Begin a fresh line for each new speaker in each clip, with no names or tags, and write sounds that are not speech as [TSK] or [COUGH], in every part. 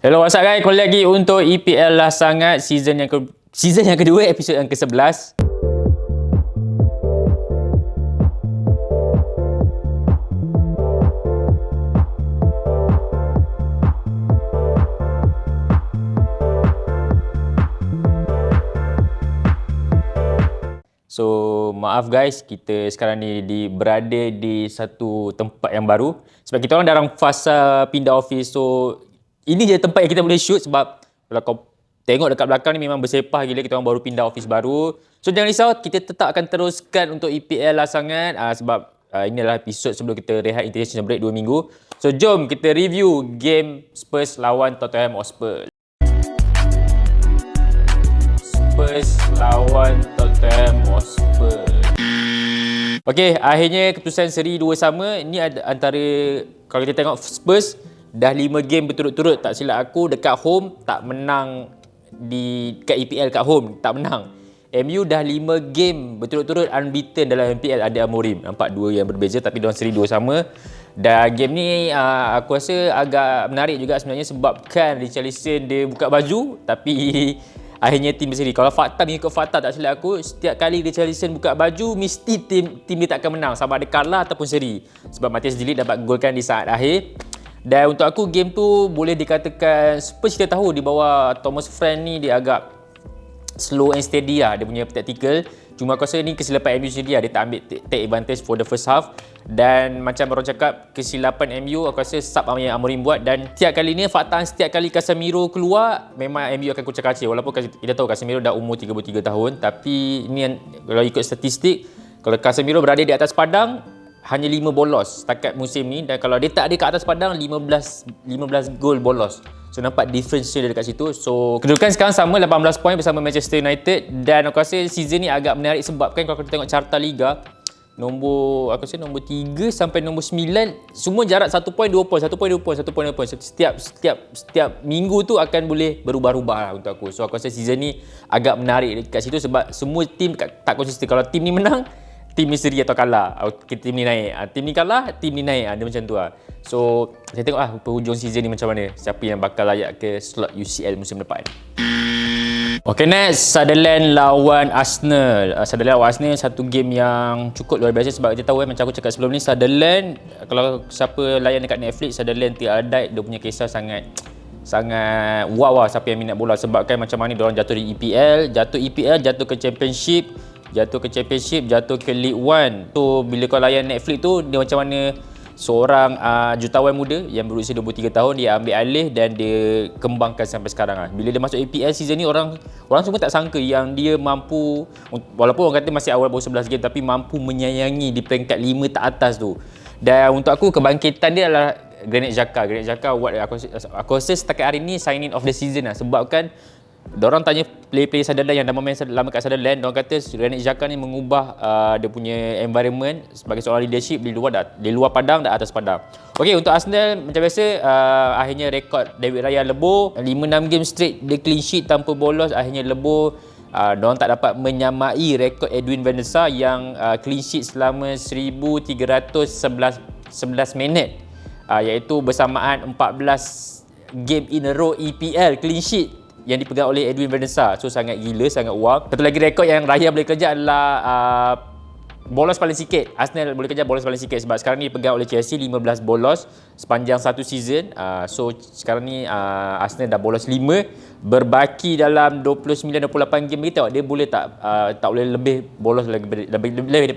Hello, what's up guys? Kembali lagi untuk EPL lah sangat season yang ke season yang kedua episod yang ke-11. So maaf guys, kita sekarang ni di, berada di satu tempat yang baru sebab kita orang dalam fasa pindah office. So ini je tempat yang kita boleh shoot sebab kalau kau tengok dekat belakang ni memang bersepah gila kita orang baru pindah office baru. So jangan risau, kita tetap akan teruskan untuk EPL lah sangat uh, sebab uh, ini adalah episod sebelum kita rehat international break 2 minggu. So jom kita review game Spurs lawan Tottenham Hotspur. Spurs lawan Tottenham Hotspur. Okey, akhirnya keputusan seri dua sama. Ini antara kalau kita tengok Spurs dah 5 game berturut-turut tak silap aku dekat home tak menang di kat EPL kat home tak menang. MU dah 5 game berturut-turut unbeaten dalam MPL ada Amorim. Nampak dua yang berbeza tapi dalam seri dua sama. Dan game ni uh, aku rasa agak menarik juga sebenarnya sebabkan Richarlison dia buka baju tapi [LAUGHS] akhirnya tim berseri. Kalau fakta mengikut fakta tak silap aku, setiap kali Richarlison buka baju, mesti tim tim dia tak akan menang. Sama ada kalah ataupun seri. Sebab Matias Delit dapat golkan di saat akhir. Dan untuk aku game tu boleh dikatakan Spurs kita tahu di bawah Thomas Frank ni dia agak slow and steady lah dia punya tactical Cuma aku rasa ni kesilapan MU sendiri lah. Dia tak ambil take advantage for the first half. Dan macam orang cakap, kesilapan MU aku rasa sub yang Amorim buat. Dan tiap kali ni, fakta setiap kali Casemiro keluar, memang MU akan kucak kacir. Walaupun kita tahu Casemiro dah umur 33 tahun. Tapi ni kalau ikut statistik, kalau Casemiro berada di atas padang, hanya 5 bolos setakat musim ni dan kalau dia tak ada kat atas padang 15 15 gol bolos. So nampak difference dia dekat situ. So kedudukan sekarang sama 18 poin bersama Manchester United dan aku rasa season ni agak menarik sebab kan kalau kita tengok carta liga nombor aku rasa nombor 3 sampai nombor 9 semua jarak 1 poin 2 poin 1 poin 2 poin 1 poin 2 poin setiap setiap setiap minggu tu akan boleh berubah-ubah lah untuk aku. So aku rasa season ni agak menarik dekat situ sebab semua team tak konsisten. Kalau team ni menang tim seri atau kalah. Kita tim ni naik. Uh, tim ni kalah tim ni naik. Uh, dia macam tu lah so saya tengok lah penghujung season ni macam mana. Siapa yang bakal layak ke slot UCL musim depan. Okay next. Sutherland lawan Arsenal. Uh, Sutherland lawan Arsenal satu game yang cukup luar biasa sebab kita tahu eh, macam aku cakap sebelum ni Sutherland kalau siapa layan dekat Netflix Sutherland Tia Died dia punya kisah sangat sangat wow lah siapa yang minat bola. Sebabkan macam mana dia orang jatuh di EPL jatuh EPL jatuh ke Championship jatuh ke championship jatuh ke league 1 tu bila kau layan Netflix tu dia macam mana seorang uh, jutawan muda yang berusia 23 tahun dia ambil alih dan dia kembangkan sampai sekarang lah. bila dia masuk APL season ni orang orang semua tak sangka yang dia mampu walaupun orang kata masih awal baru 11 game tapi mampu menyayangi di peringkat 5 tak atas tu. Dan untuk aku kebangkitan dia adalah Granit Xhaka. Granit Xhaka what aku, aku rasa setakat hari ni signing of the season lah. Sebabkan Diorang tanya player-player Sutherland yang dah main lama kat Sutherland, diorang kata Granit Xhaka ni mengubah uh, dia punya environment sebagai seorang leadership di luar di luar padang dan atas padang. Okey, untuk Arsenal macam biasa uh, akhirnya rekod David Raya lebur, 5-6 game straight dia clean sheet tanpa bolos, akhirnya lebur. Uh, diorang tak dapat menyamai rekod Edwin Van der Sar yang uh, clean sheet selama 1311 11 minit uh, iaitu bersamaan 14 game in a row EPL clean sheet yang dipegang oleh Edwin Van der Sar. So sangat gila, sangat wow. Satu lagi rekod yang Raya boleh kejar adalah uh, bolos paling sikit. Arsenal boleh kejar bolos paling sikit sebab sekarang ni dipegang oleh Chelsea 15 bolos sepanjang satu season. Uh, so sekarang ni uh, Arsenal dah bolos 5 berbaki dalam 29-28 game kita dia boleh tak uh, tak boleh lebih bolos lagi lebih, lebih, lebih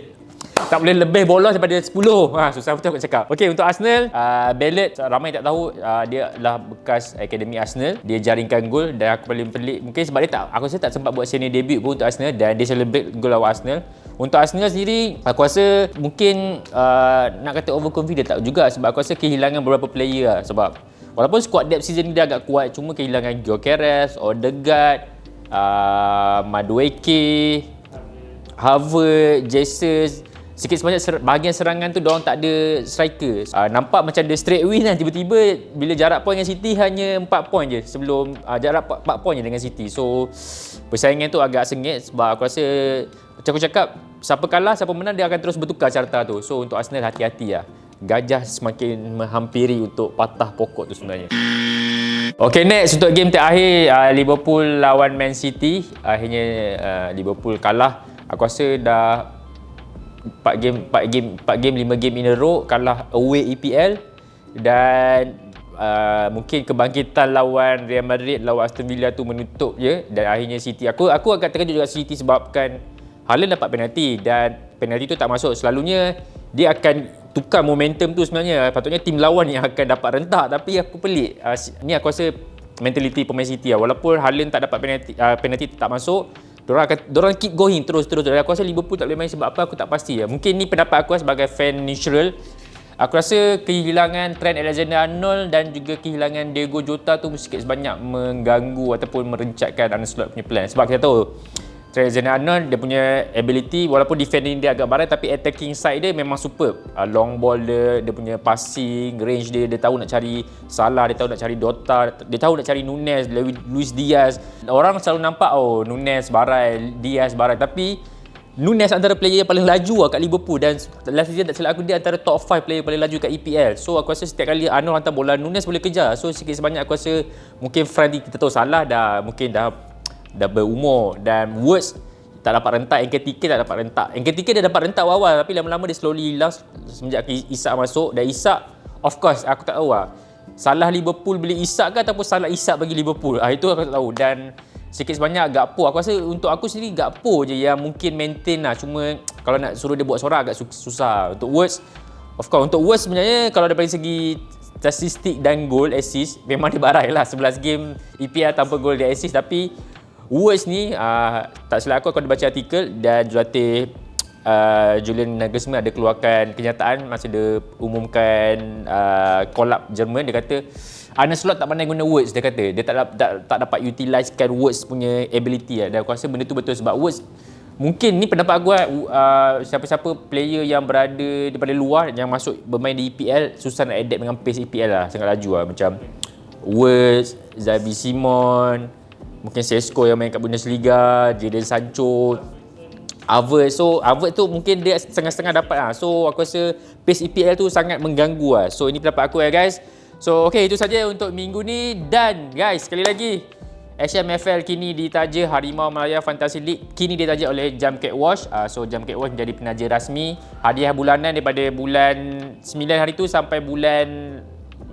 tak boleh lebih bolos daripada 10. Ha, susah betul aku cakap. Okey, untuk Arsenal, uh, Bellet, ramai tak tahu, uh, dia adalah bekas akademi Arsenal. Dia jaringkan gol dan aku paling pelik. Mungkin sebab dia tak, aku rasa tak sempat buat senior debut pun untuk Arsenal dan dia celebrate gol lawan Arsenal. Untuk Arsenal sendiri, aku rasa mungkin uh, nak kata overconfident tak juga sebab aku rasa kehilangan beberapa player lah. Sebab walaupun squad depth season ni dia agak kuat, cuma kehilangan Gyökeres, Odegaard, uh, Madueke, Harvard, Jesus, sikit sebanyak ser- bahagian serangan tu diorang tak ada striker. Uh, nampak macam dia straight win kan tiba-tiba bila jarak poin dengan City hanya 4 poin je sebelum uh, jarak 4, 4 poin je dengan City. So persaingan tu agak sengit sebab aku rasa macam aku cakap siapa kalah siapa menang dia akan terus bertukar carta tu. So untuk Arsenal hati-hati lah. Gajah semakin menghampiri untuk patah pokok tu sebenarnya. Okay next untuk game terakhir uh, Liverpool lawan Man City Akhirnya uh, Liverpool kalah Aku rasa dah 4 game 4 game 4 game 5 game in a row kalah away EPL dan uh, mungkin kebangkitan lawan Real Madrid lawan Aston Villa tu menutup je. Dan akhirnya City aku aku agak terkejut juga City sebabkan Haaland dapat penalti. Dan penalti tu tak masuk. Selalunya dia akan tukar momentum tu sebenarnya. Patutnya tim lawan yang akan dapat rentak. Tapi aku pelik. Uh, ni aku rasa mentaliti pemain City lah. walaupun Haaland tak dapat penalti uh, penalti tak masuk Diorang akan diorang keep going terus terus. Aku rasa Liverpool tak boleh main sebab apa aku tak pasti ya. Mungkin ni pendapat aku sebagai fan neutral. Aku rasa kehilangan Trent Alexander-Arnold dan juga kehilangan Diego Jota tu sikit sebanyak mengganggu ataupun merencatkan Arne Slot punya plan. Sebab kita tahu Trent Alexander-Arnold dia punya ability walaupun defending dia agak barai tapi attacking side dia memang superb. Uh, long ball dia, dia punya passing, range dia, dia tahu nak cari Salah, dia tahu nak cari Dota, dia tahu nak cari Nunes, Luis Diaz. Orang selalu nampak oh Nunes barai, Diaz barai tapi Nunes antara player yang paling laju lah kat Liverpool dan last season tak silap aku dia antara top 5 player paling laju kat EPL. So aku rasa setiap kali Arnold hantar bola Nunes boleh kejar. So sikit sebanyak aku rasa mungkin front kita tahu salah dah mungkin dah dah berumur dan words tak dapat rentak. NKTK tak dapat rentak. NKTK dia dapat rentak awal tapi lama-lama dia slowly hilang semenjak Isak masuk. Dan Isak of course aku tak tahu lah. Salah Liverpool beli Isak ke ataupun salah Isak bagi Liverpool? Ah, itu aku tak tahu. Dan sikit sebanyak Gakpo. Aku rasa untuk aku sendiri Gakpo je yang mungkin maintain lah. Cuma [TSK] kalau nak suruh dia buat sorak agak susah. Untuk words of course untuk words sebenarnya kalau daripada segi statistik dan goal assist memang dia barai lah. 11 game EPL tanpa gol dia assist. Tapi Words ni uh, tak silap aku aku ada baca artikel dan jurulatih uh, Julian Nagelsmann ada keluarkan kenyataan masa dia umumkan uh, collab Jerman. Dia kata Arne Slot tak pandai guna words dia kata. Dia tak tak, tak dapat utilisekan words punya ability lah. dan aku rasa benda tu betul sebab words mungkin ni pendapat aku uh, siapa-siapa player yang berada daripada luar yang masuk bermain di EPL susah nak adapt dengan pace EPL lah. Sangat laju lah macam Words, Zabi Simon, mungkin Sesko yang main kat Bundesliga, Jadon Sancho, Havertz. So Havertz tu mungkin dia setengah-setengah dapat lah. So aku rasa pace EPL tu sangat mengganggu lah. So ini pendapat aku ya guys. So okay itu saja untuk minggu ni dan guys sekali lagi HMFL kini ditaja Harimau Malaya Fantasy League kini ditaja oleh Jam Cat. Uh, so Jam Cat menjadi penaja rasmi hadiah bulanan daripada bulan 9 hari tu sampai bulan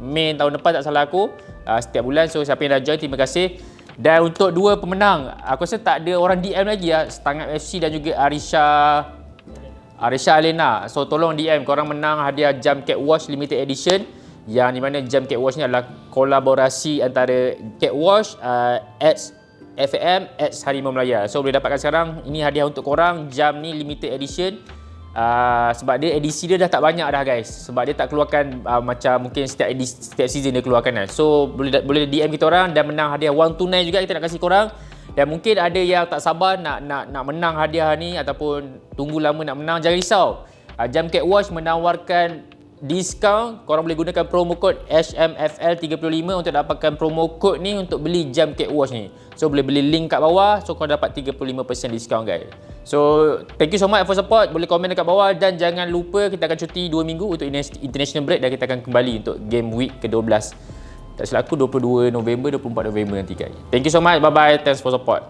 Mei tahun depan tak salah aku. Uh, setiap bulan so siapa yang dah join terima kasih. Dan untuk dua pemenang, aku rasa tak ada orang DM lagi ya, Setangap FC dan juga Arisha Arisha Alena. So tolong DM korang menang hadiah Jam Cat Wash Limited Edition yang di mana Jam Cat Wash ni adalah kolaborasi antara Cat Wash, uh, Ads FM, Ads Harimau Melaya. So boleh dapatkan sekarang. Ini hadiah untuk korang. Jam ni limited edition. Uh, sebab dia edisi dia dah tak banyak dah guys. Sebab dia tak keluarkan uh, macam mungkin setiap edisi setiap season dia keluarkan kan. So boleh boleh DM kita orang dan menang hadiah 129 juga kita nak kasih korang. Dan mungkin ada yang tak sabar nak nak nak menang hadiah ni ataupun tunggu lama nak menang jangan risau. Uh, Jam Cat Watch menawarkan diskaun korang boleh gunakan promo code HMFL35 untuk dapatkan promo code ni untuk beli jam Watch ni. So boleh beli link kat bawah so korang dapat 35% diskaun guys. So thank you so much for support. Boleh komen dekat bawah dan jangan lupa kita akan cuti 2 minggu untuk international break dan kita akan kembali untuk game week ke-12 tak silap aku 22 November 24 November nanti guys. Thank you so much. Bye bye thanks for support